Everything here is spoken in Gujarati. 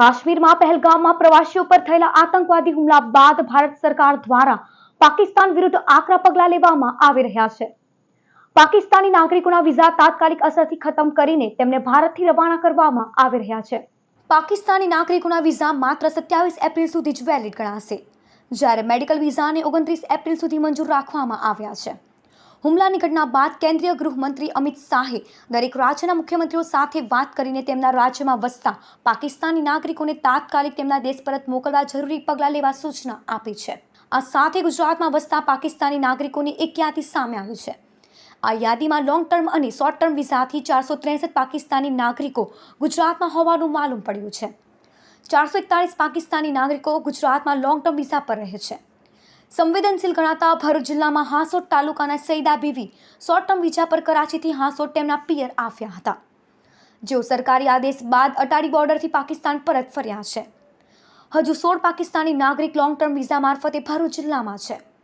કાશ્મીરમાં પહેલગામમાં પ્રવાસીઓ પર થયેલા આતંકવાદી હુમલા બાદ ભારત સરકાર દ્વારા પાકિસ્તાન વિરુદ્ધ આકરા પગલાં લેવામાં આવી રહ્યા છે. પાકિસ્તાની નાગરિકોના વિઝા તાત્કાલિક અસરથી ખતમ કરીને તેમને ભારતથી રવાના કરવામાં આવી રહ્યા છે. પાકિસ્તાની નાગરિકોના વિઝા માત્ર સત્યાવીસ એપ્રિલ સુધી જ વેલિડ ગણાશે, જ્યારે મેડિકલ વિઝાને ઓગણત્રીસ એપ્રિલ સુધી મંજૂર રાખવામાં આવ્યા છે. હુમલાની ઘટના બાદ કેન્દ્રીય ગૃહમંત્રી અમિત શાહે દરેક રાજ્યના મુખ્યમંત્રીઓ સાથે વાત કરીને તેમના રાજ્યમાં વસતા પાકિસ્તાની નાગરિકોને તાત્કાલિક તેમના દેશ પરત મોકલવા જરૂરી પગલાં લેવા સૂચના આપી છે. આ સાથે ગુજરાતમાં વસતા પાકિસ્તાની નાગરિકોની એક યાદી સામે આવી છે. આ યાદીમાં લોંગ ટર્મ અને શોર્ટ ટર્મ વિઝાથી ચારસો ત્રેસઠ પાકિસ્તાની નાગરિકો ગુજરાતમાં હોવાનું માલુમ પડ્યું છે. ચારસો એકતાળીસ પાકિસ્તાની નાગરિકો ગુજરાતમાં લોંગ ટર્મ વિઝા પર રહે છે. સંવેદનશીલ ગણાતા ભરૂચ જિલ્લામાં હાંસોટ તાલુકાના Saida Bibi short term visa પર કરાચીથી હાંસોટ તેમના પિયર આવ્યા હતા. જેઓ સરકારી આદેશ બાદ અટારી બોર્ડરથી પાકિસ્તાન પરત ફર્યા છે. હજુ સોળ પાકિસ્તાની નાગરિક લોંગ ટર્મ વિઝા મારફતે ભરૂચ જિલ્લામાં છે.